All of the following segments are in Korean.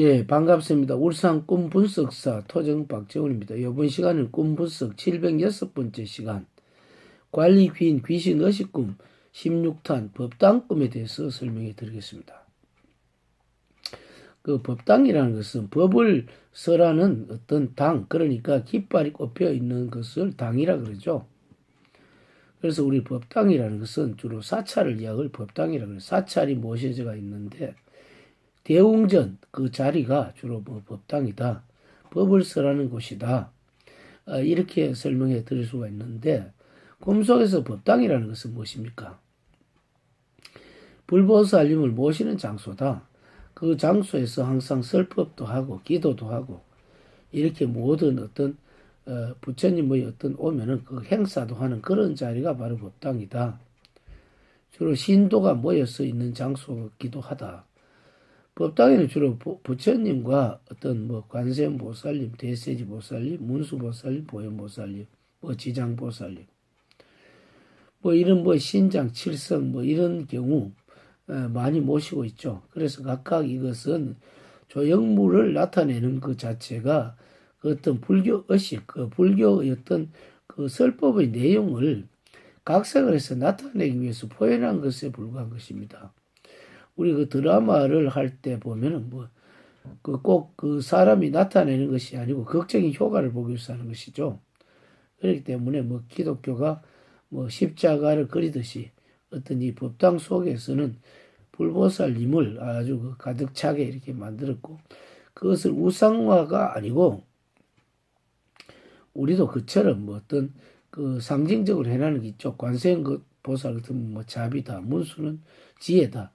예, 반갑습니다. 울산 꿈 분석사 토정 박재훈입니다. 이번 시간은 꿈 분석 706번째 시간 관리 귀인 귀신 의식 꿈 16탄 법당 꿈에 대해서 설명해 드리겠습니다. 그 법당이라는 것은 법을 설하는 어떤 당, 그러니까 깃발이 꼽혀 있는 것을 당이라 그러죠. 그래서 우리 법당이라는 것은 주로 사찰을 이야기를 법당이라 그래요. 사찰이 모셔져가 있는데 대웅전 그 자리가 주로 뭐 법당이다. 법을 설하는 곳이다. 아, 이렇게 설명해 드릴 수가 있는데 꿈속에서 법당이라는 것은 무엇입니까? 불보살님을 모시는 장소다. 그 장소에서 항상 설법도 하고 기도도 하고 이렇게 모든 어떤 어, 부처님의 어떤 오면은 그 행사도 하는 그런 자리가 바로 법당이다. 주로 신도가 모여서 있는 장소기도 하다. 법당에는 주로 부- 부처님과 어떤 뭐 관세음 보살님, 대세지 보살님, 문수 보살님, 보현 보살님, 뭐 지장 보살님, 뭐 이런 뭐 신장, 칠성 뭐 이런 경우 어, 많이 모시고 있죠. 그래서 각각 이것은 조형물을 나타내는 그 자체가 그 어떤 불교 의식, 그 불교의 어떤 그 설법의 내용을 각색을 해서 나타내기 위해서 표현한 것에 불과한 것입니다. 우리 그 드라마를 할 때 보면은 뭐, 그꼭그 사람이 나타내는 것이 아니고 극적인 효과를 보기 위해서 하는 것이죠. 그렇기 때문에 뭐 기독교가 뭐 십자가를 그리듯이 어떤 이 법당 속에서는 불보살님을 아주 그 가득 차게 이렇게 만들었고 그것을 우상화가 아니고 우리도 그처럼 뭐 어떤 그 상징적으로 해나는 게 있죠. 관세음 그 보살 같은 뭐 자비다, 문수는 지혜다.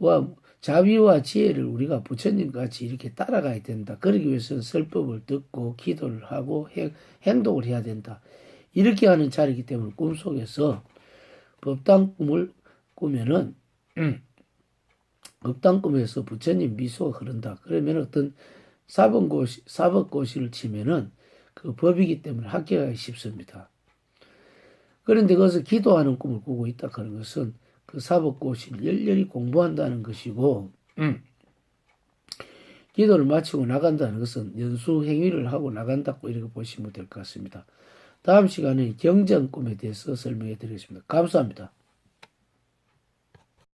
와 자비와 지혜를 우리가 부처님 같이 이렇게 따라가야 된다. 그러기 위해서는 설법을 듣고 기도를 하고 행, 행동을 해야 된다. 이렇게 하는 자리이기 때문에 꿈속에서 법당 꿈을 꾸면은 법당 꿈에서 부처님 미소가 흐른다. 그러면 어떤 사법고시, 사법고시를 치면은 그 법이기 때문에 합격하기 쉽습니다. 그런데 그것을 기도하는 꿈을 꾸고 있다 그런 것은 그 사법고시를 열렬히 공부한다는 것이고 기도를 마치고 나간다는 것은 연수 행위를 하고 나간다고 이렇게 보시면 될 것 같습니다. 다음 시간에 경전 꿈에 대해서 설명해 드리겠습니다. 감사합니다.